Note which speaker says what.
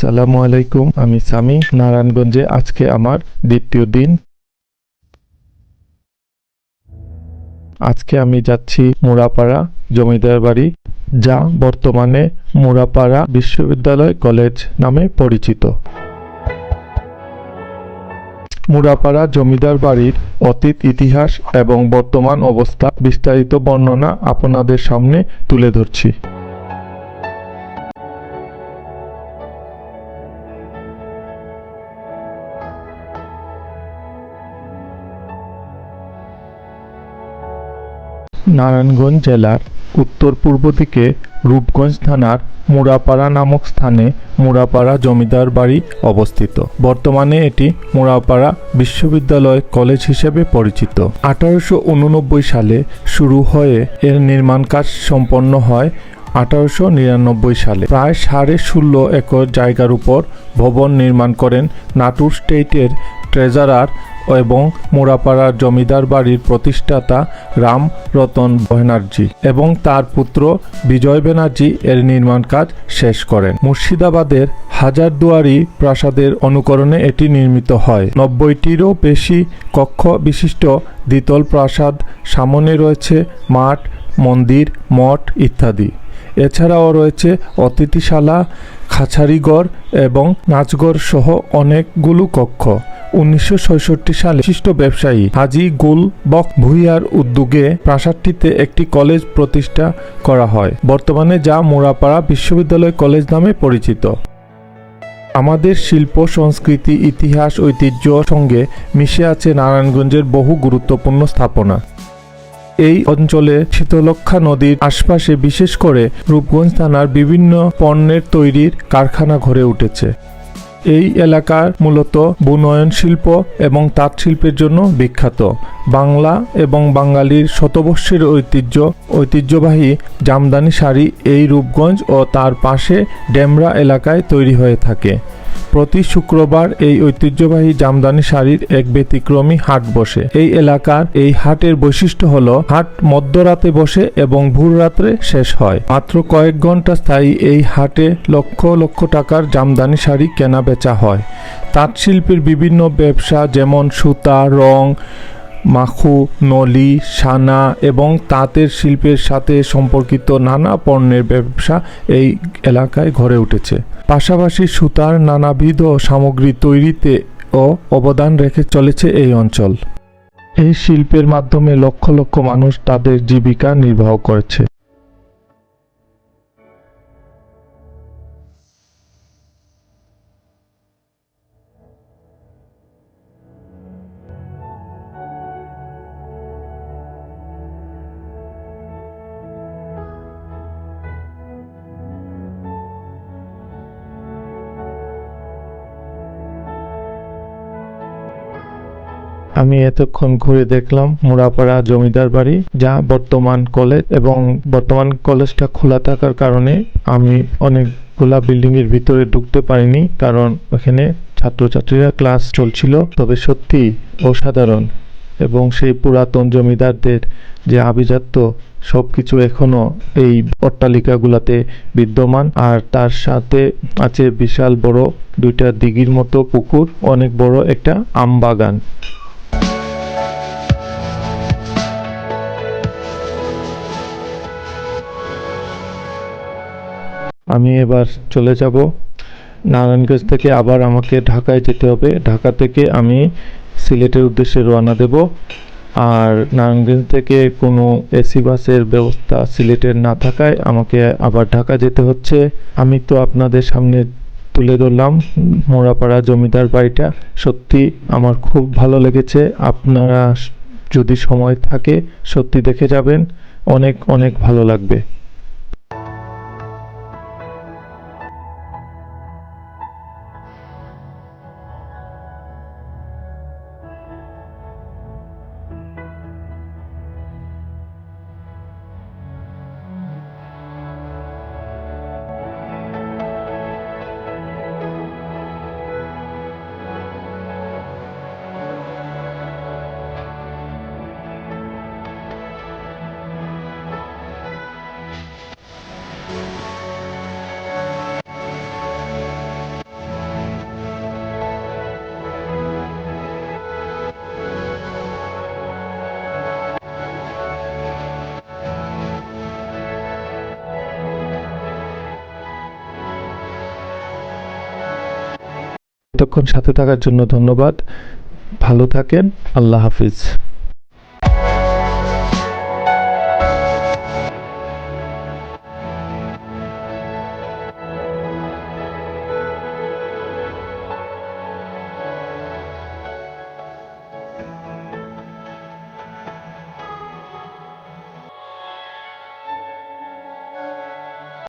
Speaker 1: আসসালামু আলাইকুম, আমি সামি, নারায়ণগঞ্জে আজকে আমার দ্বিতীয় দিন। আজকে আমি যাচ্ছি মুরাপাড়া জমিদার বাড়ি, যা বর্তমানে মুরাপাড়া বিশ্ববিদ্যালয় কলেজ নামে পরিচিত। মুরাপাড়া জমিদার বাড়ির অতীত ইতিহাস এবং বর্তমান অবস্থা বিস্তারিত বর্ণনা আপনাদের সামনে তুলে ধরছি। নারায়ণগঞ্জ জেলার উত্তর পূর্ব দিকে রূপগঞ্জ থানার মুরাপাড়া নামক স্থানে মুরাপাড়া জমিদার বাড়ি অবস্থিত। বর্তমানে এটি মুরাপাড়া বিশ্ববিদ্যালয় কলেজ হিসেবে পরিচিত। আঠারোশো উননব্বই সালে শুরু হয়ে এর নির্মাণ কাজ সম্পন্ন হয় আঠারোশো নিরানব্বই সালে। প্রায় সাড়ে ষোলো একর জায়গার উপর ভবন নির্মাণ করেন নাটুর স্টেটের ট্রেজারার এবং মোড়াপাড়ার জমিদার বাড়ির প্রতিষ্ঠাতা রাম রতন ব্যানার্জি এবং তার পুত্র বিজয় ব্যানার্জি এর নির্মাণ কাজ শেষ করেন। মুর্শিদাবাদের হাজারদুয়ারি প্রাসাদের অনুকরণে এটি নির্মিত হয়। নব্বইটিরও বেশি কক্ষ বিশিষ্ট দ্বিতল প্রাসাদ সামনে রয়েছে মাঠ মন্দির, মঠ ইত্যাদি। এছাড়াও রয়েছে অতিথিশালা খাছারিগড় এবং নাচঘর সহ অনেকগুলো কক্ষ। উনিশশো সালে বিশিষ্ট ব্যবসায়ী হাজি গুল বক ভুইয়ার উদ্যোগে প্রাসাদটিতে একটি কলেজ প্রতিষ্ঠা করা হয়। বর্তমানে যা মোড়াপাড়া বিশ্ববিদ্যালয় কলেজ নামে পরিচিত। আমাদের শিল্প, সংস্কৃতি, ইতিহাস, ঐতিহ্য সঙ্গে মিশে আছে নারায়ণগঞ্জের বহু গুরুত্বপূর্ণ স্থাপনা। এই অঞ্চলে শীতলক্ষা নদীর আশপাশে বিশেষ করে রূপগঞ্জ থানার বিভিন্ন পণ্যের তৈরির কারখানা গড়ে উঠেছে। এই এলাকার মূলত বুনয়ন শিল্প এবং তাঁত শিল্পের জন্য বিখ্যাত। বাংলা এবং বাঙালির শতবর্ষের ঐতিহ্য, ঐতিহ্যবাহী জামদানি শাড়ি এই রূপগঞ্জ ও তার পাশে ডেমরা এলাকায় তৈরি হয়ে থাকে। প্রতি শুক্রবার এই ঐতিহ্যবাহী জামদানি শাড়ির এক ব্যতিক্রমী হাট বসে। এই এলাকার এই হাটের বৈশিষ্ট্য হল, হাট মধ্যরাতে বসে এবং ভোর রাত্রে শেষ হয়। মাত্র কয়েক ঘণ্টা স্থায়ী এই হাটে লক্ষ লক্ষ টাকার জামদানি শাড়ি কেনা বেচা হয়। তাঁত শিল্পের বিভিন্ন ব্যবসা যেমন সুতা, রং মাখু, নলি, সানা এবং তাঁতের শিল্পের সাথে সম্পর্কিত নানা পণ্যের ব্যবসা এই এলাকায় গড়ে উঠেছে। পাশাপাশি সুতার নানাবিধ সামগ্রী তৈরিতে ও অবদান রেখে চলেছে এই অঞ্চল। এই শিল্পের মাধ্যমে লক্ষ লক্ষ মানুষ তাদের জীবিকা নির্বাহ করেছে। আমি এতক্ষণ ঘুরে দেখলাম মুরাপাড়া জমিদার বাড়ি, যা বর্তমান কলেজ এবং বর্তমান কলেজটা খোলা থাকার কারণে আমি অনেকগুলা বিল্ডিং এর ভিতরে ঢুকতে পারিনি, কারণ ওখানে ছাত্রছাত্রীরা ক্লাস চলছিল। তবে সত্যি অসাধারণ এবং সেই পুরাতন জমিদারদের যে আভিজাত্য সব কিছু এখনও এই অট্টালিকাগুলাতে বিদ্যমান। আর তার সাথে আছে বিশাল বড় দুইটা দিঘির মতো পুকুর, অনেক বড় একটা আম আমি এবার চলে যাব। নারায়ণগঞ্জ থেকে আবার আমাকে ঢাকায় যেতে হবে। ঢাকা থেকে আমি সিলেটের উদ্দেশ্যে রওনা দেব। আর নারায়ণগঞ্জ থেকে কোনো এসি বাসের ব্যবস্থা সিলেটের না থাকায় আমাকে আবার ঢাকা যেতে হচ্ছে। আমি তো আপনাদের সামনে তুলে ধরলাম মোড়াপাড়া জমিদার বাড়িটা। সত্যি আমার খুব ভালো লেগেছে। আপনারা যদি সময় থাকে সত্যি দেখে যাবেন। অনেক অনেক ভালো লাগবে। এতক্ষণ সাথে থাকার জন্য ধন্যবাদ। ভালো থাকেন। আল্লাহ হাফিজ।